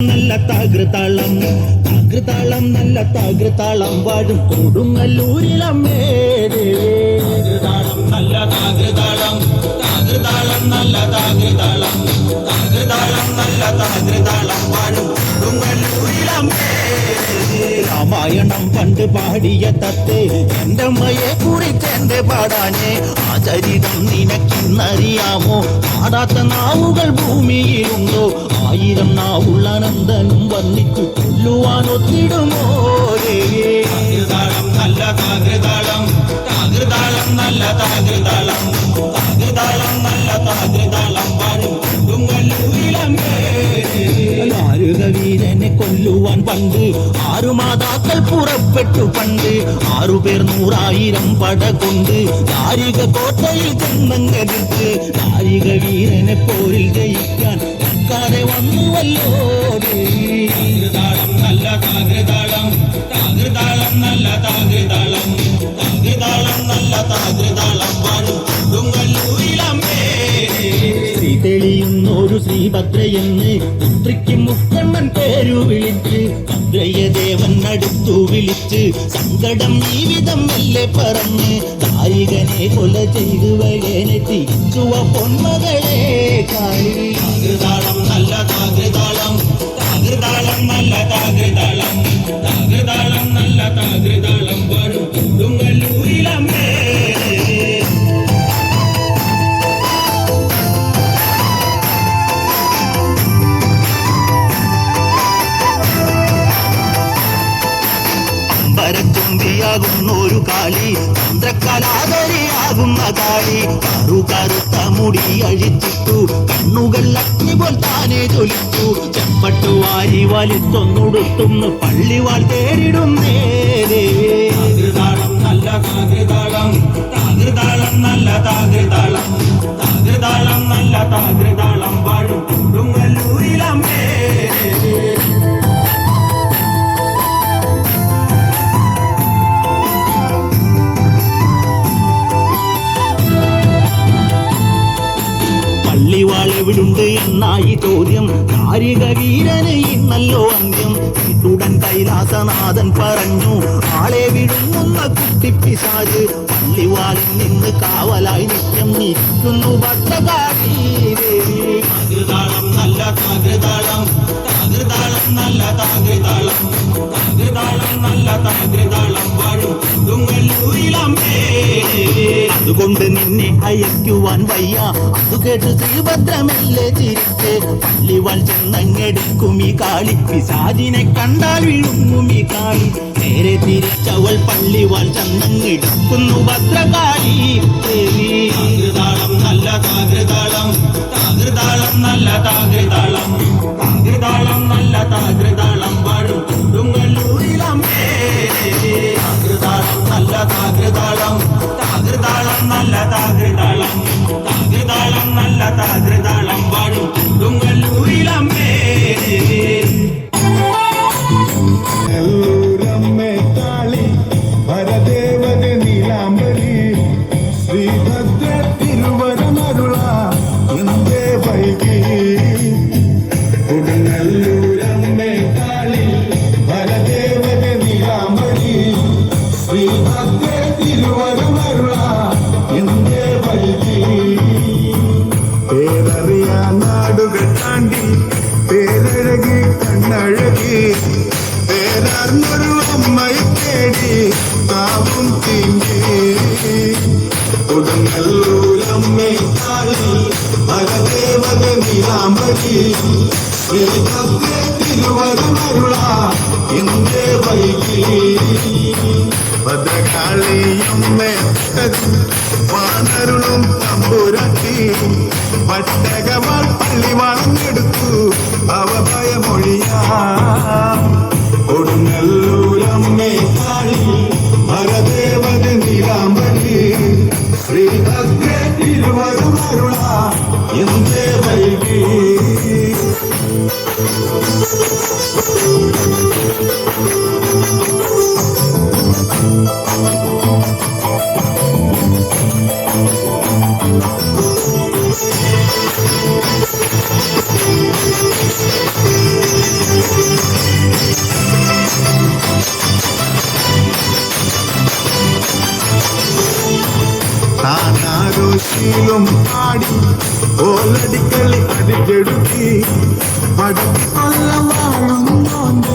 നല്ല താകൃതാളം താകൃതാളം നല്ല താകൃതാളം വാഴും കൊടുങ്ങല്ലൂരിലമ്മേ നല്ല താകൃതാളം താകൃതാളം നല്ല താകൃതാളം താകൃതാളം നല്ല താകൃതാളം കൊടുങ്ങല്ലൂരിലമ്മേ രാമായണം പണ്ട് പാടിയ തത്തേ എന്റെ അമ്മയെ കുറിച്ച് എന്റെ പാടാനേ ആ ചരിതം നിനക്കിന്നറിയാമോ? പാടാത്ത നാവുകൾ ഭൂമിയിലുണ്ടോ? ആയിരം നാവുള്ള നന്ദനും വന്നിച്ചു കൊല്ലുവാൻ ഒത്തിടുമോ താകൃതാളം നല്ല താകൃതാളം താകൃതാളം നല്ല താകൃതാളം താകൃതാളം നല്ല താകൃതാളം പാടും വീരനെ കൊല്ലുവാൻ പണ്ട് ആറു മാതാക്കൾ പുറപ്പെട്ടു പണ്ട്. ആറുപേർ നൂറായിരം പട കൊണ്ട് ദാരിക കോട്ടയിൽ ചെന്നങ്ങരിച്ച് ദാരിക വീരനെ പോരിൽ ജയിക്കാൻ കക്കാതെ വന്നുവല്ലോ താകൃതാളം നല്ല താകൃതാളം താകൃതാളം നല്ല താകൃതാളം താകൃതാളം നല്ല താകൃതാളം പാടും കൊടുങ്ങല്ലൂരിലമ്മേ. ശ്രീ തെളിയുന്നൊരു ശ്രീഭദ്രയെന്ന് പുത്രിക്ക് മുക്കണ്ണൻ പേരു വിളിച്ച് ഭദ്രയദേവൻ അടുത്തു വിളിച്ച് സങ്കടം ജീവിതം മെല്ലെ പറഞ്ഞ് നായികനെ കൊല ചെയ്തു വകനെ തിരിച്ചുവ പൊന്മകളെ കാളി താകൃതാളം നല്ല താകൃതാളം താകൃതാളം നല്ല താകൃതാളം താകൃതാളം നല്ല ഒരു കാളി ചന്ദ്രകലാധരിയാകുന്ന കാളി. കറു കറുത്ത മുടി അഴിച്ചിട്ടു കണ്ണുകൾ അഗ്നി പോൽ താനെ ജ്വലിച്ചു. ചെമ്പട്ടു വാരി വലിച്ചൊന്നുടുത്തുന്ന് പള്ളിവാൾ തേടിടുന്നേ താകൃതാളം നല്ല താകൃതാളം താകൃതാളം നല്ല താകൃതാളം താകൃതാളം നല്ല താകൃതാളം. എവിടുണ്ട് എന്നായി ചോദ്യം. കാരിക വീരന് ഇന്നല്ലോ അന്ത്യം. ഇതുടൻ കൈലാസനാഥൻ പറഞ്ഞു ആളെ വിഴുങ്ങുന്ന കുട്ടിപ്പിശാജ് പള്ളിവാളിൽ നിന്ന് കാവലായി നിത്യം നിൽക്കുന്നു താകൃതാളം നല്ല താങ്കൃതാളം താങ്കൃതാളം നല്ല താങ്കൃതാളം താങ്കൃതാളം നല്ല താങ്കൃതാളം പാടും കൊടുങ്ങല്ലൂരിലമ്മേ അതുകൊണ്ട് നിന്നെ അയക്കുവാൻ വയ്യ. അത് കേട്ട് ശ്രീഭദ്രമല്ലേ ചിരിച്ച് പള്ളിവാൾ ചെന്നങ്ങെടുക്കും ഈ കാളി. പിശാജിനെ കണ്ടാൽ വിഴുങ്ങും ഈ കാളി. നേരെ തിരിച്ചവൾ പള്ളിവാൾ ചെന്നങ്ങെടുക്കുന്നു ഭദ്രകാളി. ദേവി നല്ല താകൃതാളം താകൃതാളം നല്ല താകൃതാളം താകൃതാളം നല്ല താകൃതാളം തേടി നാവും തിങ്ങി ഉടങ്ങല്ലൂലമ്മേ പരദേവത നീലാംബരി ശ്രീഭദ്ര തിരുവരുമരുള എന്തേ വൈകി ഭദ്രകാളിയമ്മേ വാനരുളും തമ്പുരട്ടി പട്ടകമാൾ പള്ളി വളഞ്ഞെടുത്തു അവഭയമൊഴിയാ. കൊടുങ്ങല്ലൂരമ്മേ എന്തേ വൈകി താനാഘോഷിയിലും പാടി ഓലടിക്കളി അടിച്ചെടുത്തി പടത്തി കൊല്ലം വാഴുന്നോണ്ട്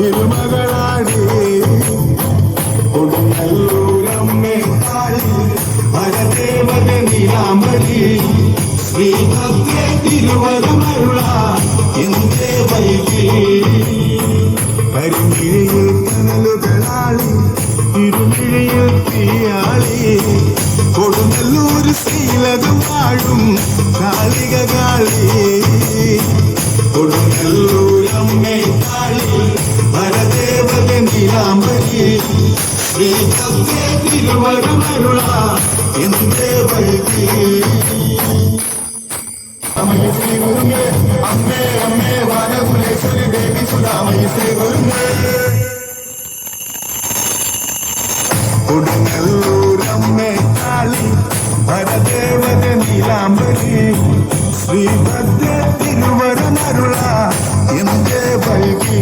ഇരുമകളാടി കൊടുങ്ങല്ലൂരമ്മേ കാളി പരദേവത നീലാംബരി ശ്രീഭദ്രേ തിരുവരമരുള എന്തേ വൈകി കരിമിഴിയിൽ കനലുകളാളി ഇരുമിഴിയിൽ തീയാളി കൊടുങ്ങല്ലൂർ ശീലകം വാഴും കാളിക കാളി കൊടുങ്ങല്ലൂരമ്മേ കാളി പരദേവത നീലാംബരി ശ്രീഭദ്രേ തിരുവരമരുള എന്തേ വൈകി അമ്മേ ശ്രീ അമ്മേ അമ്മേ വാനകുലേശ്വരി ദേവി സുധാമയി ശ്രീ കൊടുങ്ങല്ലൂരമ്മേ കാളി പരദേവത നീലാംബരി ശ്രീഭദ്ര തിരുവരമരുള എന്റെ വൈകി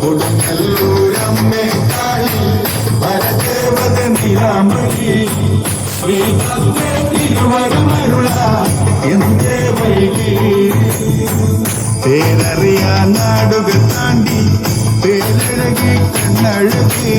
കൊടുങ്ങല്ലൂരമ്മേ കാളി വരദേവത നീലാംബരി ശ്രീഭദ്ര തിരുവരമരുള എന്റെ വൈകി പേരറിയാൻ നാടുകൾ താണ്ടി പേരഴകി കണ്ണഴകി